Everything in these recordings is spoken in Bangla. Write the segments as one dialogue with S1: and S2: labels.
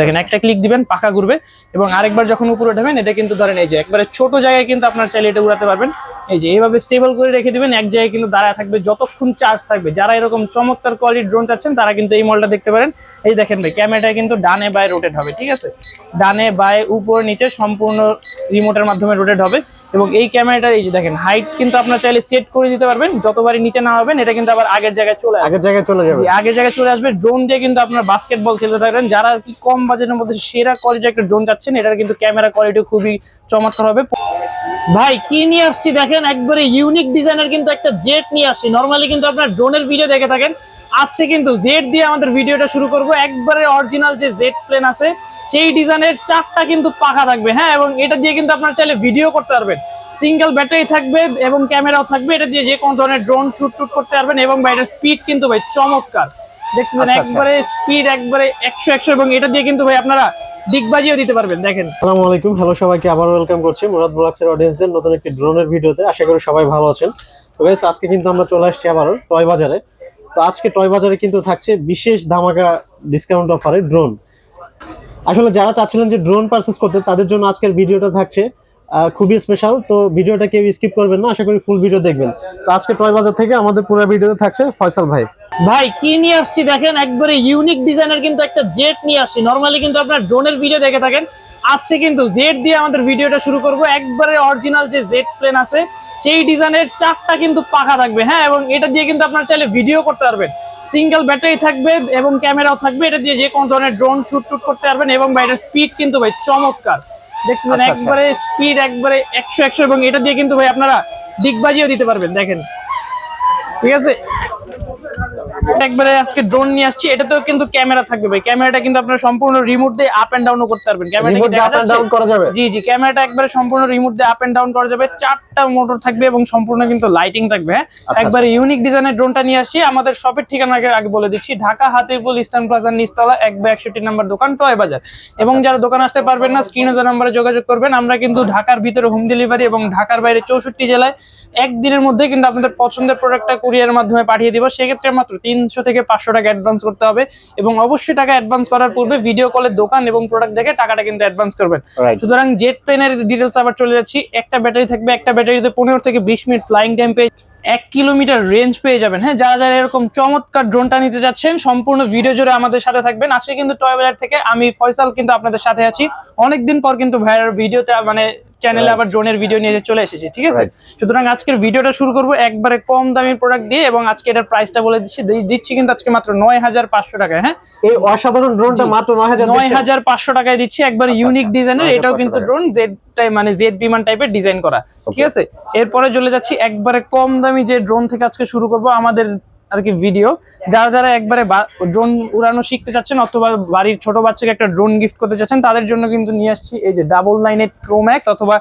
S1: দেখেন, একটা ক্লিক দিবেন, পাকা ঘুরবে। এবং আরেকবার যখন উপরে উঠাবেন এটা কিন্তু ধরেন এই যে, একবারে ছোট জায়গায় কিন্তু আপনার চাইলে এটা উড়াতে পারবেন। এই যে, এইভাবে স্টেবল করে রেখে দিবেন, এক জায়গায় কিন্তু দাঁড়ায় থাকবে, যতক্ষণ চার্জ থাকবে। যারা এরকম চমৎকার কোয়ালিটির ড্রোন চাচ্ছেন, তারা কিন্তু এই মলটা দেখতে পারেন। এই দেখেন ভাই ক্যামেরাটা কিন্তু ডানে বায়ে রোটেট হবে, ঠিক আছে? ডানে বায়ে উপর নিচে সম্পূর্ণ রিমোটের মাধ্যমে রোটেট হবে। এবং এই ক্যামেরাটা এই যে দেখেন হাইট কিন্তু আপনার চাইলে সেট করে দিতে পারবেন যতবারই নিচে না হবেন এটা কিন্তু আবার আগের জায়গায় চলে
S2: আগের জায়গায় চলে যাবে।
S1: আগের জায়গায় চলে আসবে। ড্রোন দিয়ে কিন্তু আপনার বাস্কেটবল খেলতে থাকবেন। যারা আর কি কম বাজেটের মধ্যে সেরা কোয়ালিটি একটা ড্রোন চাচ্ছেন এটার কিন্তু ক্যামেরা কোয়ালিটি খুবই চমৎকার হবে। ভাই কি নিয়ে আসছি দেখেন? একবারে ইউনিক ডিজাইনের কিন্তু একটা জেট নিয়ে আসছি। নর্মালি কিন্তু আপনার ড্রোনের ভিডিও দেখে থাকেন। আজকে কিন্তু জেট দিয়ে আমাদের ভিডিওটা শুরু করব। একবারে অরিজিনাল যে জেট প্লেন আছে সেই ডিজাইনের চারটা কিন্তু পাখা থাকবে হ্যাঁ? এবং এটা দিয়ে কিন্তু আপনার চাইলে ভিডিও করতে পারবেন। সিঙ্গেল ব্যাটারি থাকবে এবং ক্যামেরাও থাকবে। এটা দিয়ে যে কোনো ধরনের ড্রোন শুট টুট করতে পারবেন এবং বাইরের স্পিড কিন্তু ভাই চমৎকার। দেখছেন
S2: আচ্ছা, আচ্ছা।
S1: একবারে স্পিড একবারে একশো একশো এবং এটা দিয়ে কিন্তু ভাই আপনারা দিতে পারবেন দেখেন।
S2: আসসালামু আলাইকুম। হ্যালো সবাইকে আবার ওয়েলকাম করছি মুরাদ ব্লগসের অডিয়েন্সদের নতুন একটি ড্রোনের ভিডিওতে। আশা করি সবাই ভালো আছেন। তো গাইস আজকে কিন্তু আমরা চলে আসছি আবার টয় বাজারে। তো আজকে টয় বাজারে কিন্তু থাকছে বিশেষ ধামাকা ডিসকাউন্ট অফারে ড্রোন আসলে যারা চাচ্ছিলেন যে ড্রোন পারচেস করতে, তাদের জন্য আজকের ভিডিওটা থাকছে খুবই স্পেশাল তো ভিডিওটা কেউ স্কিপ করবেন না, আশা করি ফুল ভিডিও দেখবেন। তো আজকে টয় বাজার থেকে আমাদের পুরো ভিডিওতে থাকছে ফয়সাল ভাই।
S1: ভাই, কি নিয়ে আসছি দেখেন? একবারে ইউনিক ডিজাইনের কিন্তু একটা জেট নিয়ে আসছি। নরমালি কিন্তু আপনার ড্রোনের ভিডিও দেখে থাকেন। আজকে কিন্তু জেট দিয়ে আমাদের ভিডিওটা শুরু করব। একবারে অরিজিনাল যে জেট প্লেন আছে, সেই ডিজাইনের চারটা কিন্তু পাখা থাকবে হ্যাঁ? এবং এটা দিয়ে কিন্তু আপনার চাইলে ভিডিও করতে পারবেন। সিঙ্গেল ব্যাটারি থাকবে এবং ক্যামেরাও থাকবে। এটা দিয়ে যে কোনো ধরনের ড্রোন শুট টুট করতে পারবেন এবং বাইরের স্পিড কিন্তু ভাই চমৎকার। দেখছেন
S2: আচ্ছা, আচ্ছা।
S1: একবারে স্পিড একবারে একশো একশো এবং এটা দিয়ে কিন্তু ভাই আপনারা দিগবাজিও দিতে পারবেন দেখেন। ঠিক আছে? একবারে আজকে ড্রোন নিয়ে আসছি। এটাতেও কিন্তু ক্যামেরা থাকবে ভাই। ক্যামেরাটা কিন্তু আপনারা সম্পূর্ণ রিমোট দিয়ে আপ এন্ড ডাউনও করতে পারবেন। ক্যামেরাটা
S2: রিমোট
S1: কি দেখা
S2: আপ এন্ড ডাউন করা যাবে?
S1: জি জি। ক্যামেরাটা একবারে সম্পূর্ণ রিমোট দিয়ে আপ এন্ড ডাউন করা যাবে। চারটা মোটর থাকবে এবং সম্পূর্ণ কিন্তু লাইটিং থাকবে হ্যাঁ?
S2: আচ্ছা।
S1: একবারে ইউনিক ডিজাইনের ড্রোনটা নিয়ে আসছি। আমাদের শপের ঠিকানা আগে বলে দিচ্ছি। ঢাকা হাতিরপুল ইস্টার্ন প্লাজার নিচতলা এক বা একষট্টি নাম্বার দোকান টয় বাজার। এবং
S2: আচ্ছা।
S1: যারা দোকান আসতে পারবেন না স্ক্রিনে যে নাম্বারে যোগাযোগ করবেন। আমরা কিন্তু ঢাকার ভিতরে হোম ডেলিভারি এবং ঢাকার বাইরে চৌষট্টি জেলায় একদিনের মধ্যে কিন্তু আপনাদের পছন্দের প্রোডাক্টটা কুরিয়ারের মাধ্যমে পাঠিয়ে দিব। সেক্ষেত্রে মাত্র তিনশো থেকে পাঁচশো টাকা অ্যাডভান্স করতে হবে এবং অবশ্যই টাকা অ্যাডভান্স করার পূর্বে ভিডিও কলের দোকান এবং প্রোডাক্ট দেখে টাকাটা কিন্তু অ্যাডভান্স করবেন। সুতরাং জেট পেনের ডিটেলস আবার চলে যাচ্ছি। একটা ব্যাটারি থাকবে একটা ব্যাটারিতে পনেরো থেকে বিশ মিনিট ফ্লাইং টাইম পেয়ে এক কিলোমিটার রেঞ্জ পেয়ে যাবেন। হ্যাঁ যারা যারা এরকম চমৎকার ড্রোনটা নিতে যাচ্ছেন সম্পূর্ণ ভিডিও জুড়ে আমাদের সাথে থাকবেন। আজকে কিন্তু টয় বাজার থেকে আমি ফয়সাল কিন্তু আপনাদের সাথে আছি। অনেকদিন পর কিন্তু ভাইয়ার ভিডিওতে মানে চ্যানেলে আবার ড্রোনের ভিডিও নিয়ে চলে এসেছি ঠিক আছে? সুতরাং আজকের ভিডিওটা শুরু করব একবারে কম দামি প্রোডাক্ট দিয়ে এবং আজকে এটার প্রাইসটা বলে দিচ্ছি দিচ্ছি কিন্তু আজকে মাত্র নয় হাজার পাঁচশো টাকায় হ্যাঁ?
S2: এই অসাধারণ ড্রোনটা মাত্র নয় হাজার
S1: নয় হাজার পাঁচশো টাকায় দিচ্ছি একবার ইউনিক। ডিজাইনের এটাও কিন্তু ড্রোন জেড মানে জেড বিমান টাইপের ডিজাইন করা ঠিক আছে? এরপরে চলে যাচ্ছি একবারে কম দামি যে ড্রোন থেকে আজকে শুরু করব আমাদের আর কি ভিডিও যারা যারা একবারে ড্রোন উড়ানো শিখতে চাচ্ছেন অথবা বাড়ির ছোট বাচ্চাকে একটা ড্রোন গিফট করতে চাচ্ছেন তাদের জন্য কিন্তু নিয়ে আসছি এই যে double nine eight pro max অথবা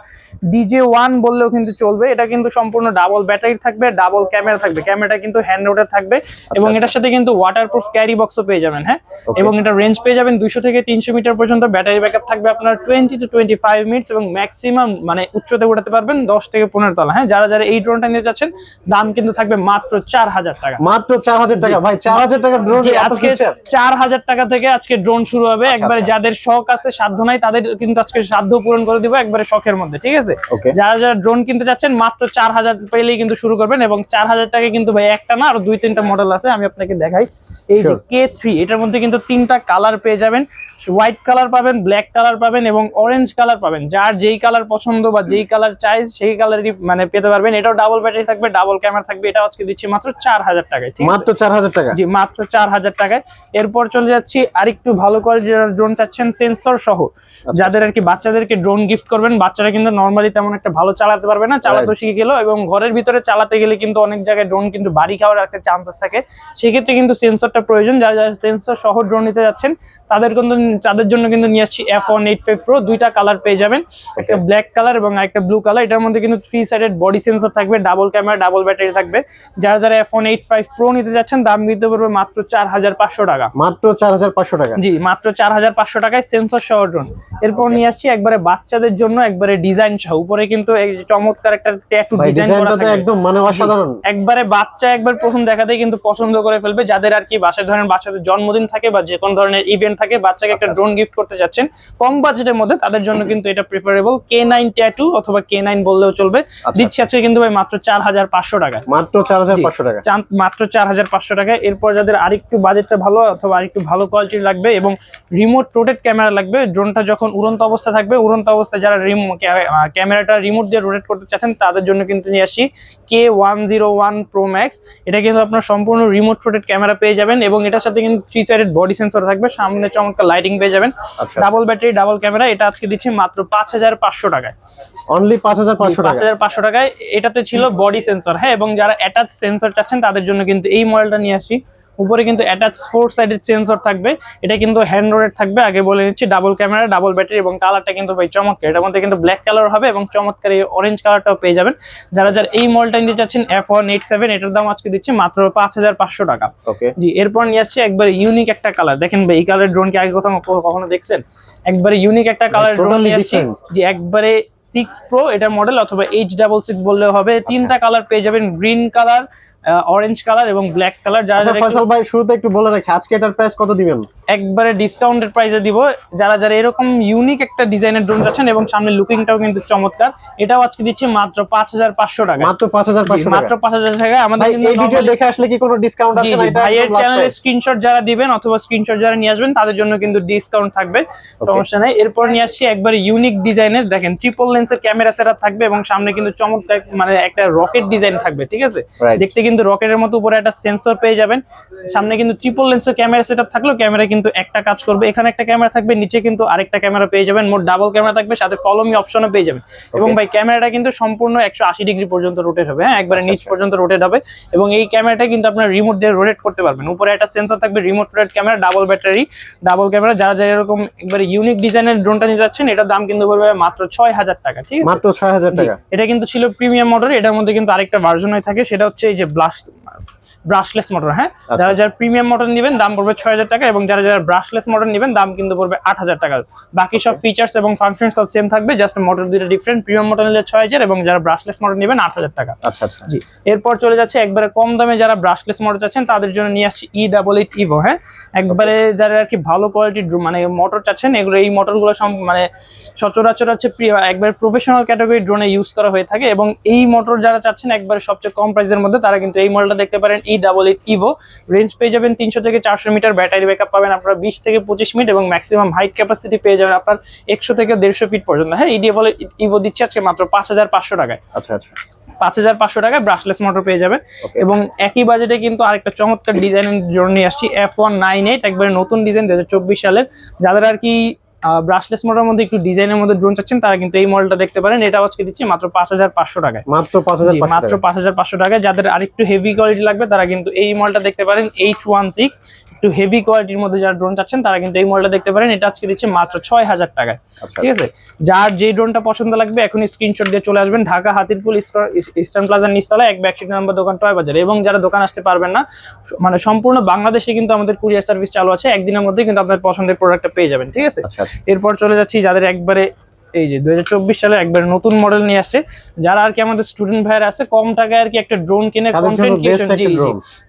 S1: ডিজে ওয়ান বললেও কিন্তু চলবে। এটা কিন্তু সম্পূর্ণ ডাবল ব্যাটারি থাকবে ডাবল ক্যামেরা থাকবে। ক্যামেরাটা কিন্তু হ্যান্ড রোডের থাকবে এবং
S2: আচ্ছা।
S1: এটার সাথে কিন্তু ওয়াটারপ্রুফ ক্যারি বক্সও পেয়ে যাবেন হ্যাঁ? এবং এটা রেঞ্জ পেয়ে যাবেন দুইশো থেকে তিনশো মিটার পর্যন্ত। ব্যাটারি ব্যাকআপ থাকবে আপনার twenty two twenty five minutes এবং ম্যাক্সিমাম মানে উচ্চতে উঠাতে পারবেন দশ থেকে পনেরো তলা হ্যাঁ? যারা যারা এই ড্রোনটা নিয়ে যাচ্ছেন দাম কিন্তু থাকবে মাত্র চার হাজার টাকা।
S2: মাত্র চার হাজার টাকা। ভাই চার হাজার টাকা ড্রোন
S1: আজকে
S2: ফিচার
S1: চার হাজার টাকা থেকে আজকে ড্রোন শুরু হবে। একবারে
S2: আচ্ছা।
S1: যাদের শখ আছে সাধ্য নাই তাদের কিন্তু আজকে সাধ্য পূরণ করে দিব একবারে শখের মধ্যে ঠিক আছে? যারা যারা ড্রোন কিনতে চাচ্ছেন মাত্র চার হাজার পেলেই কিন্তু শুরু করবেন এবং চার হাজার টাকা কিন্তু ভাই একটা না আর দুই তিনটা মডেল আছে আমি আপনাকে দেখাই। এই যে থ্রি এটার মধ্যে কিন্তু তিনটা কালার পেয়ে যাবেন। হোয়াইট কালার পাবেন ব্ল্যাক কালার পাবেন এবং অরেঞ্জ কালার পাবেন। যার যেই কালার পছন্দ বা যেই কালার চাই সেই কালারই মানে পেতে পারবেন। এটাও ডাবল ব্যাটারি থাকবে ডাবল ক্যামেরা থাকবে। এটা আজকে দিচ্ছি মাত্র চার হাজার টাকায় ঠিক
S2: মাত্র চার হাজার টাকা?
S1: জি মাত্র চার হাজার টাকায়। এরপর চলে যাচ্ছি আরেকটু ভালো কোয়ালিটির ড্রোন চাচ্ছেন সেন্সর সহ।
S2: আচ্ছা।
S1: যাদের আর কি বাচ্চাদেরকে ড্রোন গিফট করবেন বাচ্চারা কিন্তু নর্মালি তেমন একটা ভালো চালাতে পারবে না চালাতে শিখে গেল এবং ঘরের ভিতরে চালাতে গেলে কিন্তু অনেক জায়গায় ড্রোন কিন্তু বাড়ি খাওয়ার একটা চান্সেস থাকে। সেক্ষেত্রে কিন্তু সেন্সরটা প্রয়োজন। যারা যারা সেন্সর সহ ড্রোন নিতে যাচ্ছেন তাদের কিন্তু তাদের জন্য কিন্তু নিয়ে আসছি F one eight five pro দুইটা কালার পেয়ে যাবেন। একটা ব্ল্যাক কালার এবং একটা ব্লু কালার এটার মধ্যে কিন্তু থ্রি সাইডেড বডি সেন্সর থাকবে ডাবল ক্যামেরা ডাবল ব্যাটারি থাকবে। যারা যারা F one eight five pro নিতে যাচ্ছেন দাম দিতে পারবে মাত্র চার হাজার পাঁচশো টাকা।
S2: মাত্র চার হাজার পাঁচশো টাকা।
S1: জি মাত্র চার হাজার পাঁচশো টাকায় সেন্সর সহ ড্রোন এরপর নিয়ে আসছি একবারে বাচ্চাদের জন্য একবারে ডিজাইন সহ। উপরে কিন্তু চমৎকার একটা ট্যাটু ডিজাইন করা থাকবে
S2: একদম মানে অসাধারণ।
S1: একবারে বাচ্চা একবার প্রথম দেখাতেই কিন্তু পছন্দ করে ফেলবে। যাদের আর কি বাসায় ধরেন বাচ্চাদের জন্মদিন থাকে বা যে কোনো ধরনের ইভেন্ট থাকে বাচ্চাকে একটা ড্রোন গিফট করতে যাচ্ছেন। কম বাজেটের মধ্যে তাদের জন্য কিন্তু এটা প্রিফারেবল কে নাইন ট্যাটু অথবা কে নাইন বললেও চলবে। দিচ্ছে আছে কিন্তু ভাই মাত্র চার হাজার পাঁচশো টাকায়
S2: মাত্র চার হাজার পাঁচশো টাকা।
S1: মাত্র চার হাজার পাঁচশো টাকা। এরপর যাদের আরেকটু বাজেটটা ভালো অথবা আরেকটু ভালো কোয়ালিটির লাগবে এবং রিমোট রোটেট ক্যামেরা লাগবে ড্রোনটা যখন উড়ন্ত অবস্থা থাকবে উড়ন্ত অবস্থায় যারা ক্যামেরাটা রিমোট দিয়ে রোটেট করতে চাচ্ছেন তাদের জন্য কিন্তু নিয়ে আসি K one zero one pro max এটা কিন্তু আপনার সম্পূর্ণ রিমোট রোটেট ক্যামেরা পেয়ে যাবেন এবং এটার সাথে কিন্তু থ্রি সাইডেড বডি সেন্সর থাকবে। সামনে চমৎকার লাইটিং পেয়ে যাবেন। ডাবল ব্যাটারি ডাবল ক্যামেরা এটা আজকে দিচ্ছি মাত্র পাঁচ হাজার পাঁচশো টাকায়।
S2: অনলি পাঁচ হাজার পাঁচশো
S1: পাঁচ হাজার পাঁচশো টাকায়। এটাতে ছিল বডি সেন্সর হ্যাঁ এবং যারা অ্যাটাচ সেন্সর চাচ্ছেন তাদের জন্য কিন্তু এই মডেলটা নিয়ে আসি উপরে কিন্তু অ্যাটাচ ফোর সাইডেড সেন্সর থাকবে। এটা কিন্তু হ্যান্ড রোডেড থাকবে। আগে বলে নিচ্ছি ডাবল ক্যামেরা ডাবল ব্যাটারি এবং কালারটা কিন্তু ভাই চমৎকার। এটার মধ্যে কিন্তু ব্ল্যাক কালার হবে এবং চমৎকার এই অরেঞ্জ কালারটাও পেয়ে যাবেন। যারা যারা এই মডেলটা নিতে চাচ্ছেন এফ ওয়ান এইট সেভেন এটার দাম আজকে দিচ্ছে মাত্র পাঁচ হাজার পাঁচশো টাকা। জি এরপর নিয়ে আসছে একবার ইউনিক একটা কালার দেখেন ভাই এই কালার ড্রোন কি আগে কোথাও কখনো দেখছেন? একবারে ইউনিক একটা কালার ড্রোন নিয়ে আসছি. যে একবারে সিক্স প্রো এটার মডেল অথবা এইচ ডাবল সিক্স বললেও হবে। তিনটা কালার পেয়ে যাবেন গ্রিন কালার অরেঞ্জ কালার এবং ব্ল্যাক কালার যারা
S2: আচ্ছা
S1: যারা
S2: ফয়সাল ভাই শুরুতে একটু বলে রাখি আজকে এটার প্রাইস কত দিবেন?
S1: একবারে ডিসকাউন্টেড প্রাইসে দিব। যারা যারা এরকম ইউনিক একটা ডিজাইনের ড্রোন যাচ্ছেন এবং সামনে লুকিংটাও কিন্তু চমৎকার। এটাও আজকে দিচ্ছি মাত্র পাঁচ হাজার পাঁচশো টাকা।
S2: মাত্র পাঁচ হাজার পাঁচশো
S1: মাত্র
S2: টাকা।
S1: পাঁচ হাজার টাকা। আমাদের
S2: এই ভিডিও দেখে আসলে কি কোনো ডিসকাউন্ট আছে না? এটা
S1: ভাইয়ের
S2: price?
S1: স্ক্রিনশট যারা দিবেন অথবা স্ক্রিনশট যারা নিয়ে আসবেন তাদের জন্য কিন্তু ডিসকাউন্ট থাকবে। সমস্যা নাই। এরপর নিয়ে আসছি একবার ইউনিক ডিজাইনের দেখেন ট্রিপল লেন্সের ক্যামেরা সেটআপ থাকবে এবং সামনে কিন্তু চমৎকার মানে একটা রকেট ডিজাইন থাকবে ঠিক আছে. দেখতে কিন্তু রকেটের মতো উপরে একটা সেন্সর পেয়ে যাবেন। সামনে কিন্তু ট্রিপল লেন্সের ক্যামেরা সেটআপ থাকলেও ক্যামেরা কিন্তু একটা কাজ করবে। এখানে একটা ক্যামেরা থাকবে নিচে কিন্তু আরেকটা ক্যামেরা পেয়ে যাবেন। মোট ডাবল ক্যামেরা থাকবে সাথে ফলো মি অপশনও পেয়ে যাবেন। এবং ভাই ক্যামেরাটা কিন্তু সম্পূর্ণ একশো আশি ডিগ্রি পর্যন্ত রোটেট হবে হ্যাঁ? একবারে নিচ পর্যন্ত রোটেট হবে। এবং এই ক্যামেরাটা কিন্তু আপনার রিমোট দিয়ে রোটেট করতে পারবেন। উপরে একটা সেন্সর থাকবে remote rotate camera double battery double camera যারা যারা এরকম একবারে ইউনিক ডিজাইনের ড্রোনটা নিতে যাচ্ছেন এটার দাম কিন্তু পড়বে মাত্র ছয় হাজার টাকা ঠিক আছে?
S2: মাত্র ছয় হাজার টাকা।
S1: এটা কিন্তু ছিল প্রিমিয়াম মডেল এটার মধ্যে কিন্তু আরেকটা ভার্জন হয়ে থাকে। সেটা হচ্ছে এই যে ব্লাস্ট ব্রাশলেস মোটর হ্যাঁ? যারা যারা প্রিমিয়াম মডেল নেবেন দাম পড়বে ছয় হাজার টাকা এবং যারা যারা ব্রাশলেস মডেল নেবেন দাম কিন্তু পড়বে আট হাজার টাকা। বাকি সব ফিচার্স এবং ফাংশন সব সেম থাকবে জাস্ট মোটর দুটো ডিফারেন্ট প্রিমিয়াম মডেল নিলে ছয় হাজার এবং যারা ব্রাশলেস মডেল নেবেন আট হাজার টাকা।
S2: আচ্ছা আচ্ছা।
S1: জি। এরপর চলে যাচ্ছে একবারে কম দামে যারা ব্রাশলেস মডেল চাচ্ছেন তাদের জন্য নিয়ে আসছি ই ডাবল এইট ইভো হ্যাঁ? একবারে যারা আর কি ভালো কোয়ালিটির মানে মোটর চাচ্ছেন এগুলো এই মোটরগুলো সব মানে সচরাচর হচ্ছে একবারে প্রফেশনাল ক্যাটাগরি ড্রোনে ইউজ করা হয়ে থাকে এবং এই মোটর যারা চাচ্ছেন একবারে সবচেয়ে কম প্রাইসের মধ্যে তারা কিন্তু এই মডেলটা দেখতে পারেন E double eight Evo range পেয়ে যাবেন তিনশো থেকে চারশো মিটার ব্যাটারি ব্যাকআপ পাবেন আপনারা বিশ থেকে পঁচিশ মিনিট এবং ম্যাক্সিমাম হাইট ক্যাপাসিটি পেয়ে যাবেন আপনার একশো থেকে দেড়শো ফিট পর্যন্ত। হ্যাঁ ই ডাবল ইভো দিচ্ছে আজকে মাত্র পাঁচ হাজার পাঁচশো টাকায়।
S2: আচ্ছা আচ্ছা।
S1: পাঁচ হাজার পাঁচশো টাকায় ব্রাশলেস মোটর পেয়ে
S2: যাবেন
S1: এবং একই বাজেটে কিন্তু আরেকটা চমৎকার ডিজাইনের জন্য নিয়ে আসছি এফ ওয়ান নাইন এইট একবারে নতুন ডিজাইন দু হাজার চব্বিশ সালের। যাদের আর কি ব্রাশলেস মোটরের মধ্যে একটু ডিজাইনের মধ্যে ড্রোন চাচ্ছেন তারা কিন্তু এই মডেলটা দেখতে পারেন। এটা আজকে দিচ্ছি মাত্র পাঁচ হাজার পাঁচশো টাকায়।
S2: মাত্র পাঁচ হাজার
S1: মাত্র পাঁচ হাজার পাঁচশো টাকায়। যাদের আরেকটু হেভি কোয়ালিটি লাগবে তারা কিন্তু এই মডেলটা দেখতে পারেন এইচ ওয়ান সিক্স একটু হেভি কোয়ালিটির মধ্যে যারা ড্রোন চাচ্ছেন তারা কিন্তু এই মডেলটা দেখতে পারেন। এটা আজকে দিচ্ছে মাত্র ছয় হাজার টাকায়।
S2: আচ্ছা।
S1: ঠিক আছে? যার যে ড্রোনটা পছন্দ লাগবে এখনই স্ক্রিনশট দিয়ে চলে আসবেন। ঢাকা হাতিরপুল ইস্টার্ন প্লাজার নিচতলা এক ব্যাকশিট নাম্বার দোকান টয় বাজার এবং যারা দোকান আসতে পারবেন না মানে সম্পূর্ণ বাংলাদেশে কিন্তু আমাদের কুরিয়ার সার্ভিস চালু আছে। একদিনের মধ্যে কিন্তু আপনার পছন্দের প্রোডাক্টটা পেয়ে যাবেন। ঠিক আছে?
S2: আচ্ছা আচ্ছা।
S1: এরপর চলে যাচ্ছি যাদের একবারে এই যে দুই হাজার চব্বিশ সালে একবার নতুন মডেল নিয়ে আসছে যারা আর কি আমাদের স্টুডেন্ট ভাইয়ের আছে কম টাকায় আর কি একটা ড্রোন কিনে কন্টেন্ট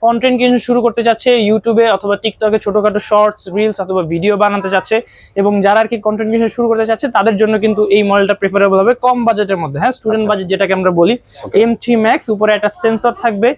S1: কন্টেন্ট কিনে শুরু করতে যাচ্ছে ইউটিউবে অথবা টিকটকে ছোটখাটো শর্টস রিলস অথবা ভিডিও বানাতে যাচ্ছে এবং যারা আর কি কন্টেন্ট কিনে শুরু করতে যাচ্ছে তাদের জন্য কিন্তু এই মডেলটা প্রেফারেবল হবে কম বাজেটের মধ্যে। হ্যাঁ স্টুডেন্ট বাজেট যেটাকে আমরা বলি এম থ্রি ম্যাক্স উপরে একটা সেন্সর থাকবে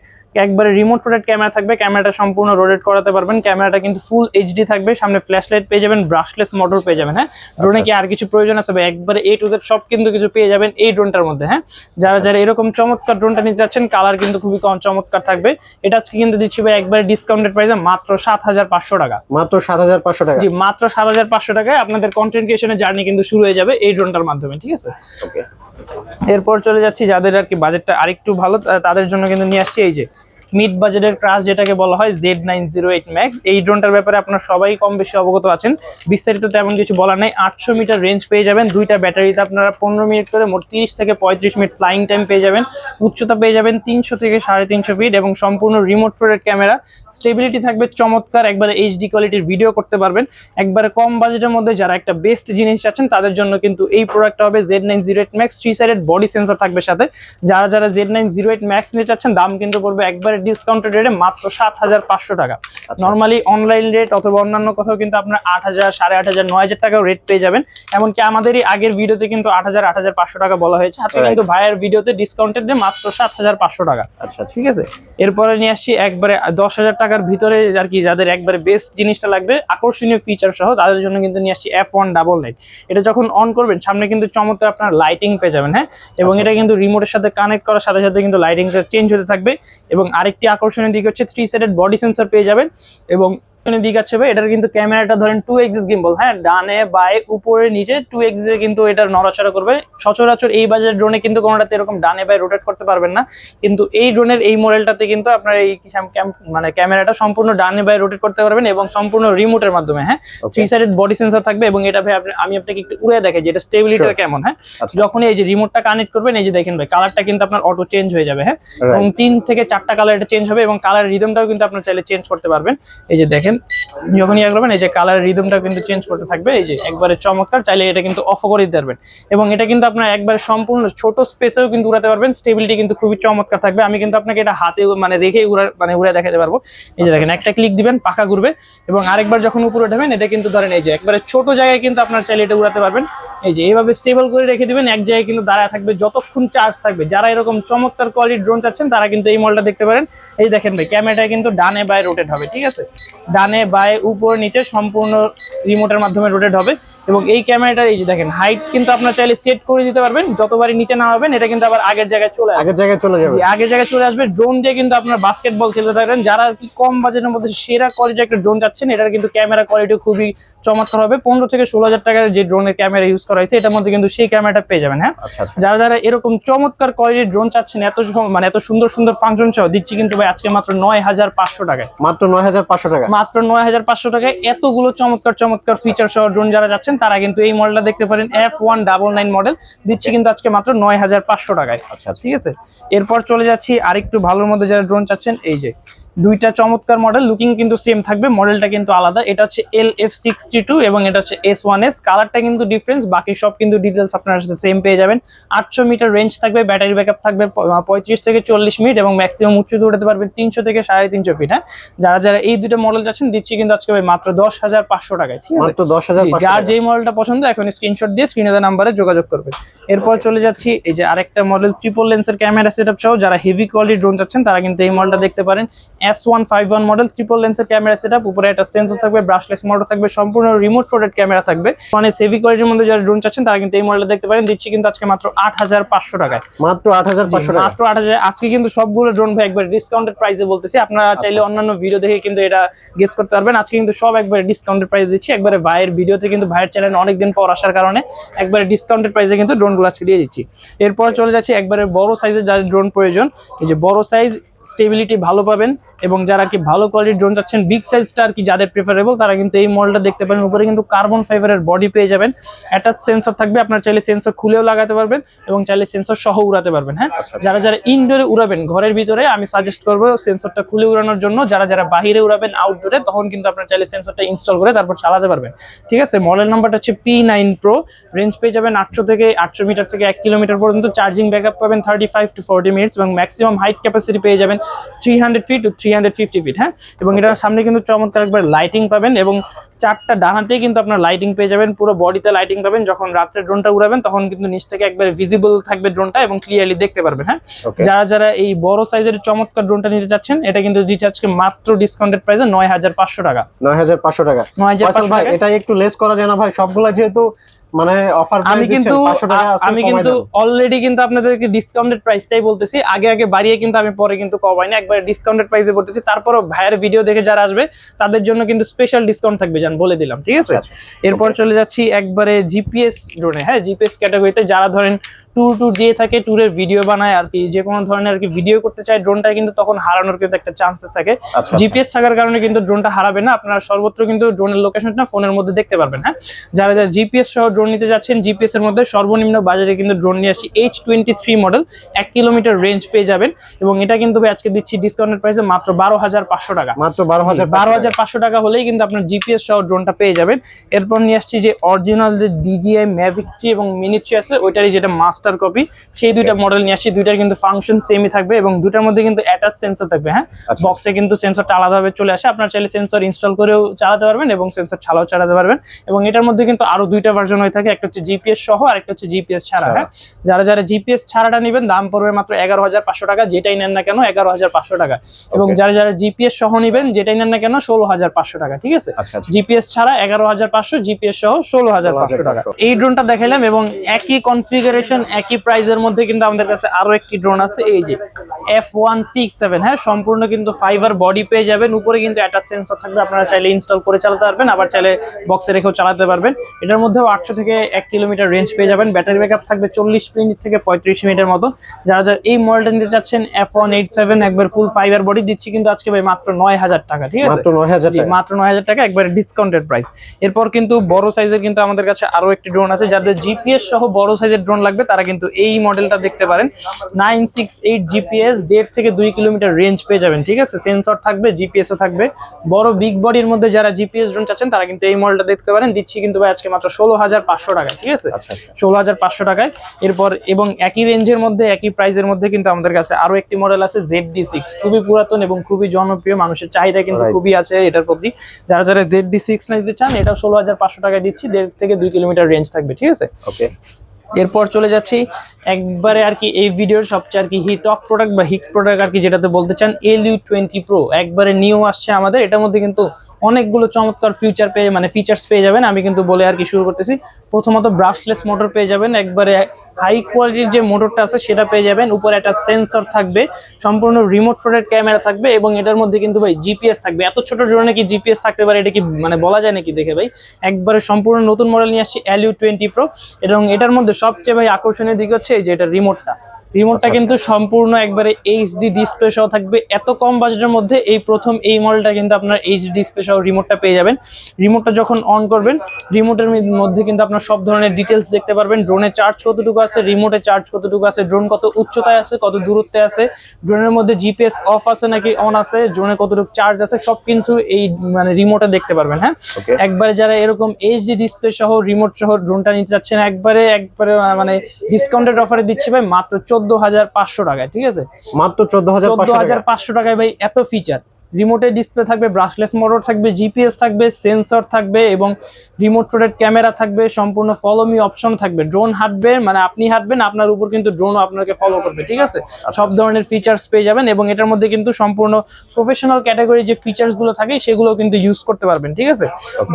S1: একবারে রিমোট রোটেট ক্যামেরা থাকবে ক্যামেরাটা সম্পূর্ণ রোটেট করাতে পারবেন। ক্যামেরাটা কিন্তু ফুল এইচডি থাকবে সামনে ফ্ল্যাশ লাইট পেয়ে যাবেন ব্রাশলেস মোটর পেয়ে যাবেন হ্যাঁ? ড্রোনে কি আর কিছু প্রয়োজন আছে? একবারে এ টু জেড সব কিন্তু কিছু পেয়ে যাবেন এই ড্রোনটার মধ্যে হ্যাঁ? যারা যারা এরকম চমৎকার ড্রোনটা নিতে যাচ্ছেন কালার কিন্তু খুবই কম চমৎকার থাকবে। এটা আজকে কিন্তু দিচ্ছি ভাই একবারে ডিসকাউন্টেড প্রাইসে মাত্র সাত হাজার পাঁচশো টাকা।
S2: মাত্র সাত হাজার পাঁচশো টাকা?
S1: জি মাত্র সাত হাজার পাঁচশো টাকায় আপনাদের কন্টেন্ট ক্রিয়েশনের জার্নি কিন্তু শুরু হয়ে যাবে এই ড্রোনটার মাধ্যমে ঠিক আছে? এরপর চলে যাচ্ছি যাদের আর কি বাজেটটা আরেকটু ভালো তাদের জন্য কিন্তু নিয়ে আসছি এই যে মিড বাজেটের ক্রাশ যেটাকে বলা হয় Z nine zero eight max এই ড্রোনটার ব্যাপারে আপনারা সবাই কম বেশি অবগত আছেন। বিস্তারিত তেমন কিছু বলার নেই। আটশো মিটার রেঞ্জ পেয়ে যাবেন। দুইটা ব্যাটারিতে আপনারা পনেরো মিনিট করে মোট তিরিশ থেকে পঁয়ত্রিশ মিনিট ফ্লাইং টাইম পেয়ে যাবেন। উচ্চতা পেয়ে যাবেন তিনশো থেকে সাড়ে তিনশো ফিট এবং সম্পূর্ণ রিমোট ফোরের ক্যামেরা স্টেবিলিটি থাকবে চমৎকার। একবারে এইচডি কোয়ালিটির ভিডিও করতে পারবেন। একবারে কম বাজেটের মধ্যে যারা একটা বেস্ট জিনিস চাচ্ছেন, তাদের জন্য কিন্তু এই প্রোডাক্টটা হবে Z nine zero eight max three sided body sensor থাকবে সাথে। যারা যারা Z nine zero eight max নিয়ে চাচ্ছেন, দাম কিন্তু পড়বে একবারে ডিসকাউন্টেড রেটে মাত্র সাত হাজার পাঁচশো টাকা। নর্মালি অনলাইন রেট অথবা অন্যান্য কোথাও কিন্তু আপনার আট হাজার সাড়ে আট হাজার নয় হাজার টাকাও রেট পেয়ে যাবেন। এমনকি আমাদেরই আগের ভিডিওতে কিন্তু আট হাজার আট হাজার পাঁচশো টাকা বলা হয়েছে। আজকে কিন্তু ভাইয়ের ভিডিওতে ডিসকাউন্টেড দিয়ে মাত্র সাত হাজার পাঁচশো টাকা।
S2: আচ্ছা আচ্ছা।
S1: ঠিক আছে? এরপরে নিয়ে আসছি একবারে দশ হাজার টাকার ভিতরে আর কি যাদের একবারে বেস্ট জিনিসটা লাগবে আকর্ষণীয় ফিচার সহ তাদের জন্য কিন্তু নিয়ে আসছি এফ ওয়ান ডাবল লাইট এটা যখন অন করবেন সামনে কিন্তু চমৎকার আপনার লাইটিং পেয়ে যাবেন হ্যাঁ? এবং
S2: আচ্ছা,
S1: এটা কিন্তু রিমোটের সাথে কানেক্ট করার সাথে সাথে কিন্তু লাইটিংটা চেঞ্জ হতে থাকবে। এবং আরেকটি আকর্ষণের দিক হচ্ছে থ্রি সেটেড বডি সেন্সর পেয়ে যাবেন এবং দিক আছে ভাই, এটার কিন্তু ক্যামেরাটা ধরেন টু এক্সিস গিম্বল হ্যাঁ ডানে বায়ে উপরে নিচে টু এক্সিসে কিন্তু এটার নড়াচড়া করবে। সচরাচর এই বাজার ড্রোনে কিন্তু কোনোটাতে এরকম ডানে বায়ে রোটেট করতে পারবেন না। কিন্তু এই ড্রোনের এই মডেলটাতে কিন্তু আপনার এই মানে ক্যামেরাটা সম্পূর্ণ ডানে বায়ে রোটেট করতে পারবেন এবং সম্পূর্ণ রিমোটের মাধ্যমে হ্যাঁ. থ্রি সাইডেড বডি সেন্সর থাকবে এবং এটা ভাই আপনি- আমি আপনাকে একটু উড়ে দেখাই যে এটা স্টেবিলিটিটা
S2: Sure.
S1: কেমন হ্যাঁ।
S2: আচ্ছা।
S1: যখন এই যে রিমোটটা কানেক্ট করবেন এই যে দেখেন ভাই কালারটা কিন্তু আপনার অটো চেঞ্জ হয়ে যাবে হ্যাঁ। এবং তিন থেকে চারটা কালার এটা চেঞ্জ হবে এবং কালার রিদমটাও কিন্তু আপনার চাইলে চেঞ্জ করতে পারবেন। এই যে দেখেন যখন ইয়ে করবেন এই যে কালার রিদমটা কিন্তু চেঞ্জ করতে থাকবে এই যে একবারে চমৎকার চাইলে এটা কিন্তু অফ করে দিতে পারবেন। এবং এটা কিন্তু আপনার একবারে সম্পূর্ণ ছোট স্পেসেও কিন্তু উড়াতে পারবেন স্টেবিলিটি কিন্তু খুবই চমৎকার থাকবে। আমি কিন্তু আপনাকে এটা হাতে মানে রেখে উড়া মানে উড়ে দেখাতে পারব। এই যে দেখেন একটা ক্লিক দিবেন পাখা ঘুরবে। এবং আরেকবার যখন উপরে উঠাবেন এটা কিন্তু ধরেন এই যে একবারে ছোট জায়গায় কিন্তু আপনার চাইলে এটা উড়াতে পারবেন। এই যে এইভাবে স্টেবল করে রেখে দিবেন এক জায়গায় কিন্তু দাঁড়ায় থাকবে যতক্ষণ চার্জ থাকবে। যারা এরকম চমৎকার কোয়ালিটি ড্রোন চাচ্ছেন তারা কিন্তু এই মডেলটা দেখতে পারেন। এই দেখেন ভাই ক্যামেরাটা কিন্তু ডানে বায়ে রোটেট হবে ঠিক আছে? ডানে বায়ে উপর নিচে সম্পূর্ণ রিমোটের মাধ্যমে রোটেট হবে। এবং এই ক্যামেরাটা এই যে দেখেন হাইট কিন্তু আপনার চাইলে সেট করে দিতে পারবেন যতবারই নিচে না হবেন এটা কিন্তু আবার আগের জায়গায় চলে
S2: আগের জায়গায় চলে যাবে।
S1: আগের জায়গায় চলে আসবে। ড্রোন দিয়ে কিন্তু আপনার বাস্কেটবল খেলতে থাকবেন। যারা কি কম বাজেটের মধ্যে সেরা কোয়ালিটি একটা ড্রোন চাচ্ছেন এটার কিন্তু ক্যামেরা কোয়ালিটি খুবই চমৎকার হবে। পনেরো থেকে ষোলো হাজার টাকার যে ড্রোনের ক্যামেরা ইউজ করা হয়েছে এটার মধ্যে কিন্তু সেই ক্যামেরাটা পেয়ে যাবেন হ্যাঁ?
S2: আচ্ছা আচ্ছা।
S1: যারা যারা এরকম চমৎকার কোয়ালিটির ড্রোন চাচ্ছেন এত মানে এত সুন্দর সুন্দর ফাংশন সহ দিচ্ছি কিন্তু ভাই আজকে মাত্র নয় হাজার পাঁচশো টাকায়।
S2: মাত্র নয় হাজার পাঁচশো টাকা
S1: মাত্র নয় হাজার পাঁচশো টাকায় এতগুলো চমৎকার চমৎকার ফিচার সহ ড্রোন যারা যাচ্ছেন তারা কিন্তু এই মডেলটা দেখতে পারেন F one double nine model দিচ্ছি কিন্তু আজকে মাত্র নয় হাজার পাঁচশো টাকায়।
S2: আচ্ছা
S1: ঠিক আছে? এরপর চলে যাচ্ছি আরেকটু ভালোর মধ্যে যারা ড্রোন চাচ্ছেন এই যে দুইটা চমৎকার মডেল লুকিং কিন্তু সেম থাকবে মডেলটা কিন্তু আলাদা। এটা হচ্ছে এল এফ সিক্স টু এবং এটা হচ্ছে এস ওয়ান এস কালারটা কিন্তু ডিফারেন্স বাকি সব কিন্তু ডিটেলস আপনার সেম পেয়ে যাবেন। আটশো মিটার রেঞ্জ থাকবে ব্যাটারি ব্যাকআপ থাকবে পঁয়ত্রিশ থেকে চল্লিশ মিনিট এবং ম্যাক্সিমাম উচ্চতে উঠাতে পারবেন তিনশো থেকে সাড়ে তিনশো ফিট হ্যাঁ? যারা যারা এই দুটো মডেল যাচ্ছেন দিচ্ছি কিন্তু আজকে ভাই মাত্র দশ হাজার পাঁচশো টাকায় ঠিক আছে?
S2: দশ হাজার
S1: যার যেই মডেলটা পছন্দ এখন স্ক্রিনশট দিয়ে স্ক্রিনে দেওয়া নাম্বারে যোগাযোগ করবে এরপর চলে যাচ্ছি এই যে আরেকটা মডেল ট্রিপল লেন্সের ক্যামেরা সেটআপ সহ যারা হেভি কোয়ালিটি ড্রোন চাচ্ছেন তারা কিন্তু এই মডেলটা দেখতে পারেন। S one five one model triple লেন্সের ক্যামেরা সেটআপ উপরে একটা সেন্সর থাকবে ব্রাশলেস মোটর থাকবে সম্পূর্ণ রিমোট রোটেড ক্যামেরা থাকবে। মানে হেভি কোয়ালিটির মধ্যে যারা ড্রোন চাচ্ছেন তারা কিন্তু এই মডেলটা দেখতে পারেন। দিচ্ছি কিন্তু আজকে মাত্র আট হাজার পাঁচশো টাকায়।
S2: মাত্র আট হাজার পাঁচশো
S1: মাত্র আট হাজার আজকে কিন্তু সবগুলো ড্রোন ভাই একবার ডিসকাউন্টেড প্রাইসে বলতেছি। আপনারা
S2: আচ্ছা।
S1: চাইলে অন্যান্য ভিডিও দেখে কিন্তু এটা গেস করতে পারবেন। আজকে কিন্তু সব একবারে ডিসকাউন্টেড প্রাইস দিচ্ছি। একবারে ভাইয়ের ভিডিওতে কিন্তু ভাইয়ের চ্যানেল অনেকদিন পর আসার কারণে একবারে ডিসকাউন্টেড প্রাইসে কিন্তু ড্রোনগুলো আজকে দিয়ে দিচ্ছি। এরপর চলে যাচ্ছি একবারে বড় সাইজের যাদের ড্রোন প্রয়োজন এই যে বড় সাইজ স্টেবিলিটি ভালো পাবেন এবং যারা কি ভালো কোয়ালিটির ড্রোন চাচ্ছেন বিগ সাইজটা আর কি যাদের প্রেফারেবল তারা কিন্তু এই মডেলটা দেখতে পারেন। উপরে কিন্তু কার্বন ফাইবারের বডি পেয়ে যাবেন। অ্যাটাচ সেন্সর থাকবে আপনার চাইলে সেন্সর খুলেও লাগাতে পারবেন এবং চাইলে সেন্সর সহ উড়াতে পারবেন হ্যাঁ? যারা যারা ইনডোরে উড়াবেন ঘরের ভিতরে আমি সাজেস্ট করব সেন্সরটা খুলে উড়ানোর জন্য। যারা যারা বাইরে উড়াবেন আউটডোরে তখন কিন্তু আপনার চাইলে সেন্সরটা ইনস্টল করে তারপর চালাতে পারবেন। ঠিক আছে? মডেল নাম্বারটা হচ্ছে পি নাইন প্রো রেঞ্জ পেয়ে যাবেন আটশো থেকে আটশো মিটার থেকে এক কিলোমিটার পর্যন্ত। চার্জিং ব্যাকআপ পাবেন thirty five to forty minutes এবং ম্যাক্সিমাম হাইট ক্যাপাসিটি পেয়ে যাবেন three hundred feet to three hundred fifty feet হ্যাঁ? এবং এটার সামনে কিন্তু চমৎকার একবার লাইটিং পাবেন এবং চারটা ডানাতেই কিন্তু আপনার লাইটিং পেয়ে যাবেন পুরো বডিতে লাইটিং পাবেন। যখন রাত্রে ড্রোনটা উড়াবেন তখন কিন্তু নিচ থেকে একবার ভিজিবল থাকবে ড্রোনটা এবং ক্লিয়ারলি দেখতে পারবেন হ্যাঁ? যারা যারা এই বড় সাইজের চমৎকার ড্রোনটা নিতে চাচ্ছেন এটা কিন্তু দিচ্ছে আজকে মাত্র ডিসকাউন্টেড প্রাইসে নয় হাজার পাঁচশো টাকা।
S2: নয় হাজার পাঁচশো টাকা।
S1: 9,500
S2: ফয়সাল ভাই
S1: টাকা।
S2: এটা একটু লেস করা যায় না ভাই। সবগুলা যেহেতু মানে অফার
S1: আমি কিন্তু আমি কিন্তু অলরেডি কিন্তু আপনাদেরকে ডিসকাউন্টেড প্রাইসটাই বলতেছি। আগে আগে বাড়িয়ে কিন্তু আমি পরে কিন্তু কমাই না একবার ডিসকাউন্টেড প্রাইসে বলতেছি। তারপরও ভাইয়ের ভিডিও দেখে যারা আসবে তাদের জন্য কিন্তু স্পেশাল ডিসকাউন্ট থাকবে জান বলে দিলাম ঠিক আছে?
S2: আচ্ছা,
S1: এরপর চলে যাচ্ছি একবারে জিপিএস ড্রোনে হ্যাঁ জিপিএস ক্যাটাগরিতে যারা ধরেন ট্যুর ট্যুর দিয়ে থাকে ট্যুরের ভিডিও বানায় আর কি। যে কোনো ধরনের আর কি ভিডিও করতে চায় ড্রোনটা কিন্তু তখন হারানোর কিন্তু একটা চান্সেস থাকে।
S2: আচ্ছা।
S1: জিপিএস থাকার কারণে কিন্তু ড্রোনটা হারাবে না। আপনারা সর্বত্র কিন্তু ড্রোনের লোকেশনটা ফোনের মধ্যে দেখতে পারবেন হ্যাঁ? যারা যারা জিপিএস সহ ড্রোন নিতে যাচ্ছেন জিপিএস এর মধ্যে সর্বনিম্ন বাজারে কিন্তু ড্রোন নিয়ে আসি এইচ টোয়েন্টি থ্রি মডেল এক কিলোমিটার রেঞ্জ পেয়ে যাবেন এবং এটা কিন্তু আজকে দিচ্ছি ডিসকাউন্টেড প্রাইসে মাত্র বারো হাজার পাঁচশো টাকা।
S2: মাত্র বারো হাজার
S1: বারো হাজার পাঁচশো টাকা হলেই কিন্তু আপনার জিপিএস সহ ড্রোনটা পেয়ে যাবেন। এরপর নিয়ে আসছি যে অরিজিনাল যে ডিজিআই ম্যাভিক থ্রি এবং মিনি থ্রি আছে ওইটারই যেটা মাস্ট মাস্টার কপি সেই দুইটা মডেল নিয়ে আসছি দুইটার কিন্তু ফাংশন সেমই থাকবে এবং দুটার মধ্যে কিন্তু অ্যাটাচ সেন্সর থাকবে হ্যাঁ?
S2: আচ্ছা।
S1: বক্সে কিন্তু সেন্সরটা আলাদাভাবে চলে আসে আপনার চাইলে সেন্সর ইনস্টল করেও চালাতে পারবেন এবং সেন্সর ছাড়াও চালাতে পারবেন এবং এটার মধ্যে কিন্তু আরও দুইটা ভার্সন হয়ে থাকে একটা হচ্ছে জিপিএস সহ আর একটা হচ্ছে জিপিএস ছাড়া হ্যাঁ? যারা যারা জিপিএস ছাড়াটা নেবেন দাম পড়বে মাত্র এগারো হাজার পাঁচশো টাকা যেটাই নেন না কেন এগারো হাজার পাঁচশো টাকা। এবং যারা যারা জিপিএস সহ নেবেন যেটাই নেন না কেন ষোলো হাজার পাঁচশো টাকা ঠিক আছে?
S2: আচ্ছা আচ্ছা।
S1: জিপিএস ছাড়া এগারো হাজার পাঁচশো জিপিএস সহ ষোলো হাজার পাঁচশো টাকা। এই ড্রোনটা দেখালাম এবং একই কনফিগারেশন একই প্রাইজের মধ্যে কিন্তু আমাদের কাছে আরও একটি ড্রোন আছে এই যে এফ ওয়ান সিক্স সেভেন হ্যাঁ সম্পূর্ণ কিন্তু ফাইবার বডি পেয়ে যাবেন। উপরে কিন্তু অ্যাটাচ সেন্সর থাকবে আপনারা চাইলে ইনস্টল করে চালাতে পারবেন আবার চাইলে বক্সে রেখেও চালাতে পারবেন। এটার মধ্যেও আটশো থেকে এক কিলোমিটার রেঞ্জ পেয়ে যাবেন। ব্যাটারি ব্যাকআপ থাকবে চল্লিশ মিনিট থেকে পঁয়ত্রিশ মিনিটের মতো। যারা যারা এই মডেলটা নিতে চাচ্ছেন এফ ওয়ান এইট সেভেন একবার ফুল ফাইবার বডি দিচ্ছি কিন্তু আজকে ভাই মাত্র নয় হাজার টাকা ঠিক আছে?
S2: মাত্র নয় হাজার টাকা।
S1: মাত্র নয় হাজার টাকা একবারে ডিসকাউন্টেড প্রাইস এরপর কিন্তু বড় সাইজের কিন্তু আমাদের কাছে আরও একটি ড্রোন আছে যাদের জিপিএস সহ বড় সাইজের ড্রোন লাগবে তারা কিন্তু এই মডেলটা দেখতে পারেন। নাইন সিক্স এইট জিপিএস দেড় থেকে দুই কিলোমিটার রেঞ্জ পেয়ে যাবেন ঠিক আছে? সেন্সর থাকবে জিপিএস ও থাকবে। বড় বিগ বডির মধ্যে যারা জিপিএস ড্রোন চাচ্ছেন তারা কিন্তু এই মডেলটা দেখতে পারেন। দিচ্ছি কিন্তু ভাই আজকে মাত্র ষোলো হাজার পাঁচশো টাকা ঠিক আছে?
S2: আচ্ছা আচ্ছা।
S1: ষোলো হাজার পাঁচশো টাকায়। এরপর এবং একই রেঞ্জের মধ্যে একই প্রাইজের মধ্যে কিন্তু আমাদের কাছে আরও একটি মডেল আছে জেড ডি সিক্স খুবই পুরাতন এবং খুবই জনপ্রিয় মানুষের চাহিদা কিন্তু খুবই আছে এটার প্রতি। যারা যারা জেড ডি সিক্স নিতে চান এটা ষোলো হাজার পাঁচশো টাকায় দিচ্ছি দেড় থেকে দুই কিলোমিটার রেঞ্জ থাকবে ঠিক আছে?
S2: ওকে
S1: এরপর চলে যাচ্ছি একবারে আর কি এই ভিডিওর সবচেয়ে আর কি হিটক প্রোডাক্ট বা হিট প্রোডাক্ট আর কি যেটাতে বলতে চান এল ইউ টোয়েন্টি প্রো একবারে নিউ আসছে আমাদের, এটার মধ্যে কিন্তু অনেকগুলো চমৎকার ফিউচার পেয়ে মানে ফিচার্স পেয়ে যাবেন, আমি কিন্তু বলে আর কি শুরু করতেছি। প্রথমত ব্রাশলেস মোটর পেয়ে যাবেন, একবারে হাই কোয়ালিটির যে মোটরটা আছে, সেটা পেয়ে যাবেন। উপরে একটা সেন্সর থাকবে, সম্পূর্ণ রিমোট প্রোটেড ক্যামেরা থাকবে এবং এটার মধ্যে কিন্তু ভাই জিপিএস থাকবে। এত ছোট ড্রোনে কি জিপিএস থাকতে পারে, এটা কি মানে বলা যায় নাকি দেখে ভাই? একবারে সম্পূর্ণ নতুন মডেল নিয়ে আসছি ইউ টোয়েন্টি প্রো এবং এটার মধ্যে সবচেয়ে ভাই আকর্ষণীয় দিক হচ্ছে এই যে এটা রিমোটটা রিমোটটা
S2: আচ্ছা,
S1: কিন্তু সম্পূর্ণ একবারে এইচডি ডিসপ্লে সহ থাকবে। এত কম বাজেটের মধ্যে এই প্রথম এই মডেলটা কিন্তু আপনার এইচডি ডিসপ্লে সহ রিমোটটা পেয়ে যাবেন। রিমোটটা যখন অন করবেন রিমোটের মধ্যে কিন্তু আপনার সব ধরনের ডিটেলস দেখতে পারবেন। ড্রোনের চার্জ কতটুকু আছে রিমোটে চার্জ কতটুকু আছে ড্রোন কত উচ্চতায় আছে কত দূরত্বে আছে ড্রোনের মধ্যে জিপিএস অফ আছে নাকি অন আছে ড্রোনে কতটুকু চার্জ আছে সব কিন্তু এই মানে রিমোটে দেখতে পারবেন হ্যাঁ? একবারে যারা এরকম এইচডি ডিসপ্লে সহ রিমোট সহ ড্রোনটা নিতে চাচ্ছেন একবারে একবারে মানে ডিসকাউন্টেড অফারে দিচ্ছি ভাই মাত্র চোদ্দ হাজার পাঁচশো টাকায় ঠিক আছে?
S2: মাত্র চোদ্দ হাজার
S1: চোদ্দ হাজার পাঁচশো টাকায় ভাই এত ফিচার রিমোটের ডিসপ্লে থাকবে ব্রাশলেস মোটর থাকবে জিপিএস থাকবে সেন্সর থাকবে এবং রিমোট রোটেড ক্যামেরা থাকবে সম্পূর্ণ ফলো মি অপশন থাকবে। ড্রোন হাঁটবে মানে আপনি হাঁটবেন আপনার উপর কিন্তু ড্রোন আপনাকে ফলো করবে ঠিক আছে? সব ধরনের ফিচার্স পেয়ে যাবেন এবং এটার মধ্যে কিন্তু সম্পূর্ণ প্রফেশনাল ক্যাটাগরি যে ফিচার্সগুলো থাকে সেগুলো কিন্তু ইউজ করতে পারবেন ঠিক আছে?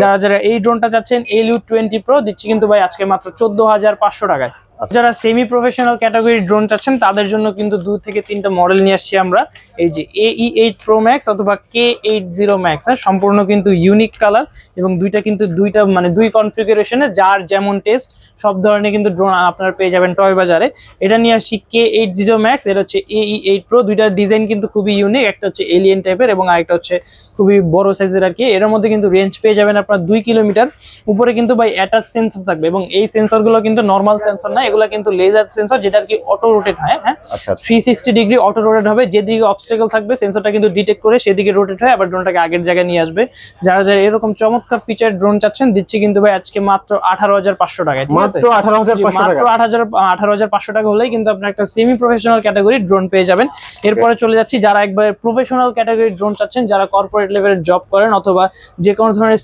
S1: যারা যারা এই ড্রোনটা চাচ্ছেন এল ইউ টোয়েন্টি প্রো দিচ্ছি কিন্তু ভাই আজকে মাত্র চোদ্দ হাজার পাঁচশো টাকায়। যারা সেমি প্রফেশনাল ক্যাটাগরির ড্রোন চাচ্ছেন, তাদের জন্য কিন্তু দু থেকে তিনটা মডেল নিয়ে আসছি আমরা। এই যে এই এইট প্রো ম্যাক্স অথবা কে এইট জিরো ম্যাক্স হ্যাঁ সম্পূর্ণ কিন্তু ইউনিক কালার এবং দুইটা কিন্তু দুইটা মানে দুই কনফিগারেশনে যার যেমন টেস্ট সব ধরনের কিন্তু ড্রোন আপনারা পেয়ে যাবেন টয় বাজারে। এটা নিয়ে আসছি কে এইট জিরো ম্যাক্স এটা হচ্ছে এই এইট প্রো দুইটার ডিজাইন কিন্তু খুবই ইউনিক একটা হচ্ছে এলিয়েন টাইপের এবং আরেকটা হচ্ছে খুবই বড় সাইজের আর কি। এর মধ্যে কিন্তু রেঞ্জ পেয়ে যাবেন আপনার দুই কিলোমিটার। উপরে কিন্তু ভাই অ্যাটাচ সেন্সর থাকবে এবং এই সেন্সরগুলো কিন্তু নর্মাল সেন্সর না এগুলো কিন্তু লেজার সেন্সর যেটা কি অটো রোটেট হয়? হ্যাঁ three sixty degree auto rotate হবে যেদিকে অবস্টেকল থাকবে সেন্সরটা কিন্তু ডিটেক্ট করে সেদিকে রোটেট হয় আবার ড্রোনটাকে আগের জায়গায় নিয়ে আসবে। যারা যারা এরকম চমৎকার ফিচার ড্রোন চাচ্ছেন দিচ্ছি কিন্তু ভাই আজকে মাত্র আঠারো হাজার পাঁচশো টাকায়
S2: মাত্র আঠারো হাজার
S1: মাত্র আট হাজার আঠারো হাজার পাঁচশো টাকা হলেই কিন্তু আপনার একটা সেমি প্রফেশনাল ক্যাটাগরি ড্রোন পেয়ে যাবেন। এরপরে চলে যাচ্ছি যারা একবার প্রফেশনাল ক্যাটাগরি ড্রোন চাচ্ছেন যারা কর্পোরেট লেভেলের জব করেন অথবা যে কোনো ধরনের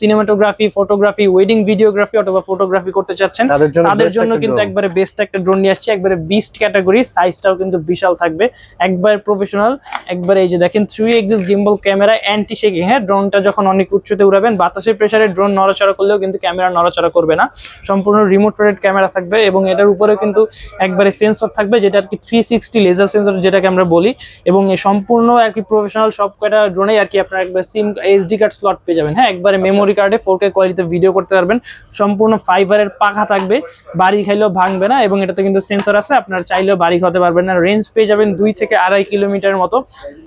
S1: সিনেমাটোগ্রাফি ফটোগ্রাফি ওয়েডিং ভিডিওগ্রাফি অথবা ফটোগ্রাফি করতে চাচ্ছেন
S2: তাদের জন্য
S1: কিন্তু। একবারে বেস্ট একটা ড্রোন নিয়ে আসছি। একবারে বিস্ট ক্যাটাগরি সাইজটাও কিন্তু বিশাল থাকবে। একবার প্রফেশনাল একবার এই যে দেখেন three axis gimbal camera anti shaking হ্যাঁ ড্রোনটা যখন অনেক উচ্চতে উড়াবেন বাতাসের প্রেসারে ড্রোন নড়াচড়া করলেও কিন্তু ক্যামেরা নড়াচড়া করবে না। সম্পূর্ণ রিমোট রেড ক্যামেরা থাকবে এবং এটার উপরে কিন্তু একবারে সেন্সর থাকবে যেটা আর কি থ্রি সিক্সটি লেজার সেন্সর যেটাকে আমরা বলি। এবং এই সম্পূর্ণ আর কি প্রফেশনাল সব কয়টা ড্রোনেই আর কি আপনার একবার সিম এইচডি কার্ড স্লট পেয়ে যাবেন। হ্যাঁ একবারে মেমোরি কার্ডে ফোর কে কোয়ালিটিতে ভিডিও করতে পারবেন। সম্পূর্ণ ফাইবারের পাখা থাকবে। বাড়ি খাইলেও ভাঙবে না এবং এটাতে কিন্তু সেন্সর আছে আপনার চাইলেও বাড়ি হতে পারবেন না। রেঞ্জ পেয়ে যাবেন দুই থেকে আড়াই কিলোমিটার মতো।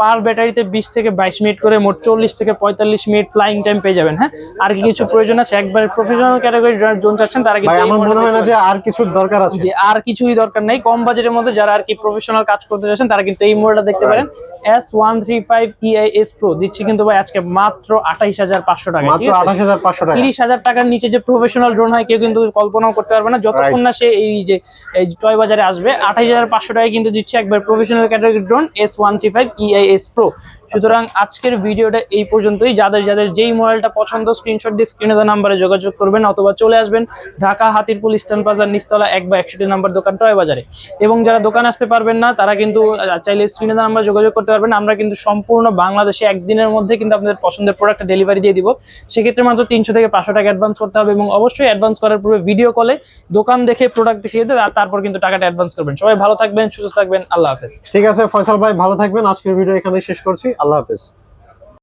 S1: পার ব্যাটারিতে বিশ থেকে বাইশ মিনিট করে মোট চল্লিশ থেকে পঁয়তাল্লিশ মিনিট ফ্লাইং টাইম পেয়ে যাবেন হ্যাঁ? আর কি কিছু প্রয়োজন আছে? একবার প্রফেশনাল ক্যাটাগরি জোন চাচ্ছেন তারা কিন্তু
S2: আমার মনে হয় না যে আর কিছুর দরকার আছে।
S1: যে আর কিছুই দরকার নেই। কম বাজেটের মধ্যে যারা আর কি প্রফেশনাল কাজ করতে চাচ্ছেন তারা কিন্তু এই মডেলটা দেখতে পারেন। S one three five EIS pro দিচ্ছি কিন্তু ভাই আজকে মাত্র আঠাইশ হাজার পাঁচশো টাকা
S2: মাত্র আঠাশ হাজার পাঁচশো টাকা।
S1: তিরিশ হাজার টাকার নিচে যে প্রফেশনাল ড্রোন হয় কেউ কিন্তু কল্পনাও করতে পারবে না। যতক্ষণ না সে এই যে টয় বাজারে আসবে। আঠাইশ হাজার পাঁচশো টাকায় কিন্তু দিচ্ছে একবার professional category drone S one three five EIS pro সুতরাং আজকের ভিডিওটা এই পর্যন্তই। যাদের যাদের যেই মডেলটা পছন্দ স্ক্রিনশট দিয়ে স্ক্রিনে দেওয়া নাম্বারে যোগাযোগ করবেন অথবা চলে আসবেন ঢাকা হাতিরপুল ইস্টার্ন প্লাজার নিস্তলা এক বা একষট্টি নাম্বার দোকান টয় বাজারে। এবং যারা দোকান আসতে পারবেন না, তারা কিন্তু চাইলে স্ক্রিনে দেওয়া নাম্বারে যোগাযোগ করতে পারবেন। আমরা কিন্তু সম্পূর্ণ বাংলাদেশে একদিনের মধ্যে কিন্তু আপনাদের পছন্দের প্রোডাক্ট ডেলিভারি দিয়ে দিব। সেক্ষেত্রে মাত্র তিনশো থেকে পাঁচশো টাকা অ্যাডভান্স করতে হবে এবং অবশ্যই অ্যাডভান্স করার পূর্বে ভিডিও কলে দোকান দেখে প্রোডাক্ট দেখিয়ে আর তারপর কিন্তু টাকাটা অ্যাডভান্স করবেন। সবাই ভালো থাকবেন, সুস্থ থাকবেন। আল্লাহ হাফেজ।
S2: ঠিক আছে, ফয়সাল ভাই, ভালো থাকবেন। আজকের ভিডিও এখানে শেষ করছি। আল্লাহ হাফেজ।